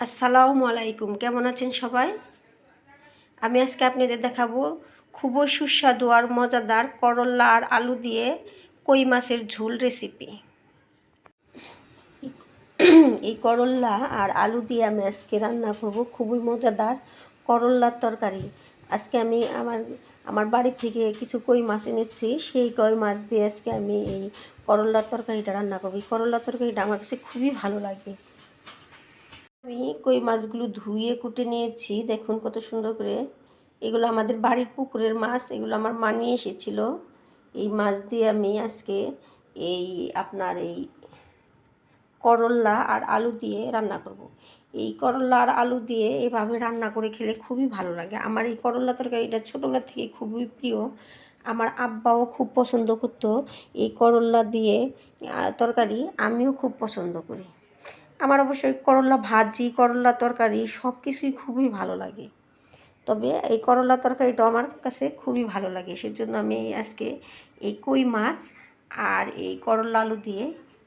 আসসালামু আলাইকুম, কেমন আছেন সবাই? আমি আজকে আপনাদের দেখাবো খুবই সুস্বাদু আর মজাদার করল্লা আর আলু দিয়ে কই মাছের ঝোল রেসিপি এই করল্লা আর আলু দিয়ে আমি আজকে রান্না করব, খুবই মজাদার করল্লার তরকারি। আজকে আমি আমার আমার বাড়ি থেকে কিছু কই মাছ এনেছি, সেই কই মাছ দিয়ে আজকে আমি এই করল্লার তরকারিটা রান্না করব। এই করল্লার তরকারিটা আমার কাছে খুবই ভালো লাগে। আমি কই মাছগুলো ধুয়ে কুটে নিয়েছি। দেখুন কত সুন্দর করে। এগুলো আমাদের বাড়ির পুকুরের মাছ, এগুলো আমার মা নিয়ে এসেছিল। এই মাছ দিয়ে আমি আজকে এই আপনার এই করল্লা আর আলু দিয়ে রান্না করব। এই করল্লা আর আলু দিয়ে এভাবে রান্না করে খেলে খুবই ভালো লাগে। আমার এই করল্লা তরকারিটা ছোটোবেলা থেকে খুবই প্রিয়। আমার আব্বাও খুব পছন্দ করতো। এই করল্লা দিয়ে তরকারি আমিও খুব পছন্দ করি। আমার অবশ্যই করলা ভাজি, করলা তরকারি সব কিছুই খুবই ভালো লাগে। তবে এই করলা তরকারিটা আমার কাছে খুবই ভালো লাগে। সেজন্য আমি আজকে এই কই মাছ আর এই করলা আলু দিয়ে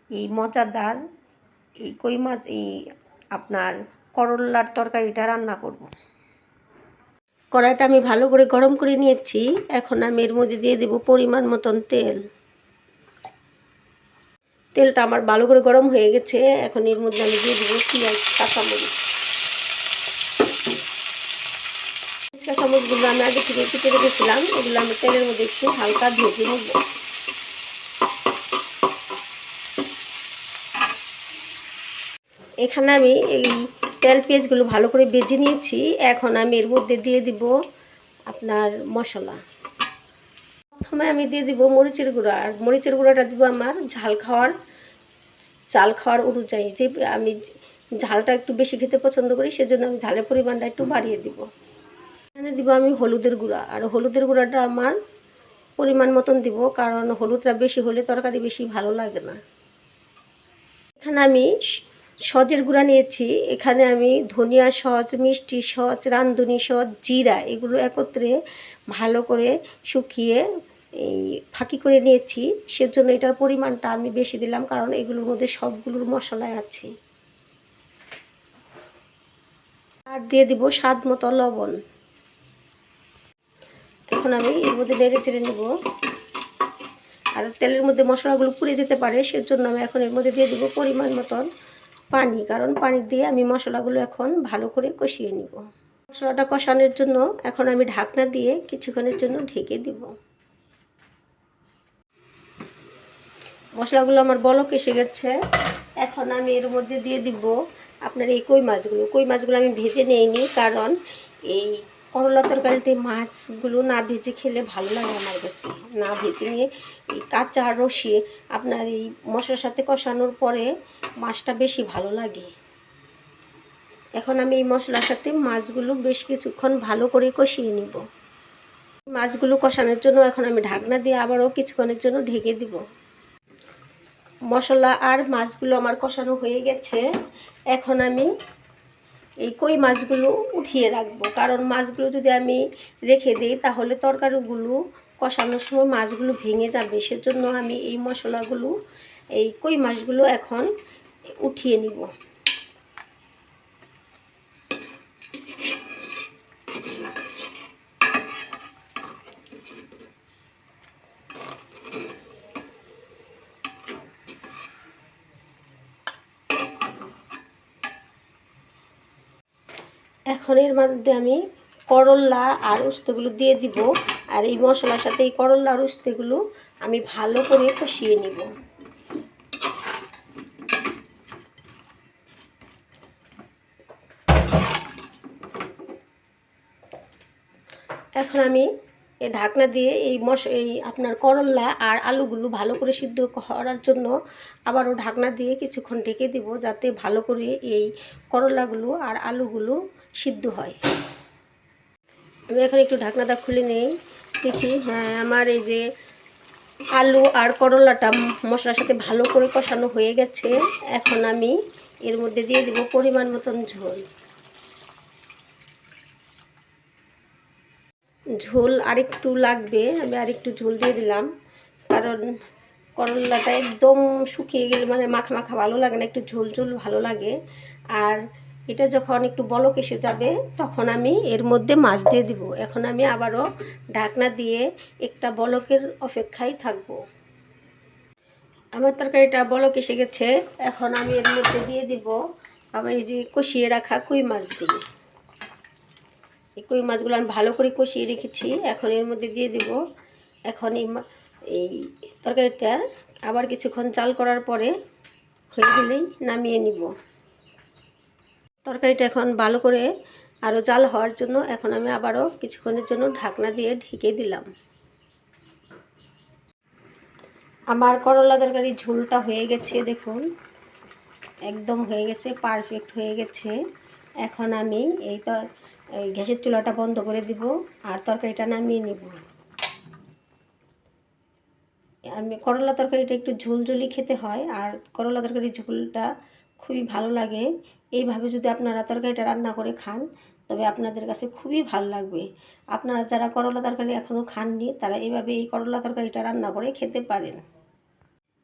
এই মজাদার এই কই মাছ, এই আপনার করল্লার তরকারিটা রান্না করব। কড়াইটা আমি ভালো করে গরম করে নিয়েছি। এখন আমি এর মধ্যে দিয়ে দেবো পরিমাণ মতন তেল। তেলটা আমার ভালো করে গরম হয়ে গেছে, এখন এর মধ্যে আমি দিয়ে দেবো পেঁয়াজ, কাঁচামরিচ। কাঁচামরিচগুলো আমি আগে থেকে কেটে রেখেছিলাম, এগুলো আমি তেলের মধ্যে একটু হালকা ভেজে নেব। এখানে আমি এই তেল পেঁয়াজগুলো ভালো করে ভেজে নিয়েছি, এখন আমি এর মধ্যে দিয়ে দিব আপনার মশলা। প্রথমে আমি দিয়ে দিব মরিচের গুঁড়া। আর মরিচের গুঁড়াটা দিব আমার ঝাল খাওয়ার, চাল খাওয়ার অনুযায়ী। যে আমি ঝালটা একটু বেশি খেতে পছন্দ করি, সেজন্য আমি ঝালের পরিমাণটা একটু বাড়িয়ে দিব। এখানে দিব আমি হলুদের গুঁড়া। আর হলুদের গুঁড়াটা আমার পরিমাণ মতন দিব, কারণ হলুদটা বেশি হলে তরকারি বেশি ভালো লাগে না। এখানে আমি সজের গুঁড়া নিয়েছি। এখানে আমি ধনিয়া সজ মিষ্টি সজ রান্ধুনি সজ জিরা, এগুলো একত্রে ভালো করে শুকিয়ে এই ফাঁকি করে নিয়েছি, সেজন্য এটার পরিমাণটা আমি বেশি দিলাম কারণ এগুলোর মধ্যে সবগুলোর মশলায় আছে। আর দিয়ে দিব স্বাদ মতো লবণ। এখন আমি এর মধ্যে নেড়ে চেড়ে নেব। আর তেলের মধ্যে মশলাগুলো পুড়ে যেতে পারে, সেজন্য আমি এখন এর মধ্যে দিয়ে দিব পরিমাণ মতন পানি, কারণ পানি দিয়ে আমি মশলাগুলো এখন ভালো করে কষিয়ে নিব। মশলাটা কষানোর জন্য এখন আমি ঢাকনা দিয়ে কিছুক্ষণের জন্য ঢেকে দিব। মশলাগুলো আমার বলক এসে গেছে। এখন আমি এর মধ্যে দিয়ে দিব আপনার এই কই মাছগুলো। কই মাছগুলো আমি ভেজে নিইনি, কারণ এই করলা তরকারিতে মাছগুলো না ভেজে খেলে ভালো লাগে আমার কাছে। না ভেজে নিয়ে এই কাঁচা রসিয়ে আপনার এই মশলার সাথে কষানোর পরে মাছটা বেশি ভালো লাগে। এখন আমি এই মশলার সাথে মাছগুলো বেশ কিছুক্ষণ ভালো করে কষিয়ে নিব। মাছগুলো কষানোর জন্য এখন আমি ঢাকনা দিয়ে আবারও কিছুক্ষণের জন্য ঢেকে দিব। মশলা আর মাছগুলো আমার কষানো হয়ে গেছে। এখন আমি এই কই মাছগুলো উঠিয়ে রাখব। কারণ মাছগুলো যদি আমি রেখে দিই, তাহলে তরকারিগুলো কষানোর সময় মাছগুলো ভেঙে যাবে। সেজন্য আমি এই মশলাগুলো, এই কই মাছগুলো এখন উঠিয়ে নিব। এখন এর মধ্যে আমি করল্লা আর উস্তেগুলো দিয়ে দিব। আর এই মশলার সাথে এই করল্লা আর উস্তেগুলো আমি ভালো করে কষিয়ে নিব। এখন আমি এই ঢাকনা দিয়ে এই মশ, এই আপনার করল্লা আর আলুগুলো ভালো করে সিদ্ধ করার জন্য আবারও ঢাকনা দিয়ে কিছুক্ষণ ঢেকে দিব যাতে ভালো করে এই করল্লাগুলো আর আলুগুলো সিদ্ধ হয়। আমি এখন একটু ঢাকনাটা খুলে নেই। দেখি হ্যাঁ আমার এই যে আলু আর করলাটা মশলার সাথে ভালো করে কষানো হয়ে গেছে। এখন আমি এর মধ্যে দিয়ে দেবো পরিমাণ মতন ঝোল। ঝোল আরেকটু লাগবে, আমি আরেকটু ঝোল দিয়ে দিলাম। কারণ করলাটা একদম শুকিয়ে গেলে মানে মাখা মাখা ভালো লাগে না, একটু ঝোল ঝোল ভালো লাগে। আর এটা যখন একটু বলক এসে যাবে, তখন আমি এর মধ্যে মাছ দিয়ে দিব। এখন আমি আবারও ঢাকনা দিয়ে একটা বলকের অপেক্ষায় থাকব। আমার তরকারিটা বলক এসে গেছে, এখন আমি এর মধ্যে দিয়ে দিব। আমি যে কষিয়ে রাখা কই মাছগুলো এই কই মাছগুলো আমি ভালো করে কষিয়ে রেখেছি, এখন এর মধ্যে দিয়ে দিব। এখন এই এই তরকারিটা আবার কিছুক্ষণ চাল করার পরে হয়ে গেলেই নামিয়ে নিব। তরকারিটা এখন ভালো করে আরও জাল হওয়ার জন্য এখন আমি আবারও কিছুক্ষণের জন্য ঢাকনা দিয়ে ঢেকে দিলাম। আমার করলা তরকারি ঝোলটা হয়ে গেছে, দেখুন। একদম হয়ে গেছে পারফেক্ট হয়ে গেছে। এখন আমি এই এই গ্যাসের চুলাটা বন্ধ করে দিব আর তরকারিটা নামিয়ে নিব। আমি করলা তরকারিটা একটু ঝোলঝুলি খেতে হয় আর করলা তরকারির ঝোলটা খুবই ভালো লাগে। এইভাবে যদি আপনারা তরকারিটা রান্না করে খান, তবে আপনাদের কাছে খুবই ভালো লাগবে। আপনারা যারা করলা তরকারি এখনও খাননি, তারা এইভাবে এই করলা তরকারিটা রান্না করে খেতে পারেন।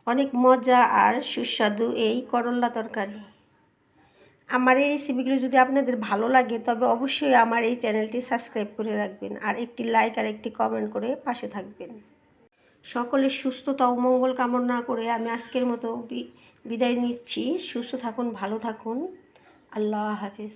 অনেক মজা আর সুস্বাদু এই করলা তরকারি। আমার এই রেসিপিগুলো যদি আপনাদের ভালো লাগে, তবে অবশ্যই আমার এই চ্যানেলটি সাবস্ক্রাইব করে রাখবেন আর একটি লাইক আর একটি কমেন্ট করে পাশে থাকবেন। সকলের সুস্থতা ও মঙ্গল কামনা করে আমি আজকের মতো বিদায় নিচ্ছি। সুস্থ থাকুন, ভালো থাকুন। আল্লাহ হাফিজ।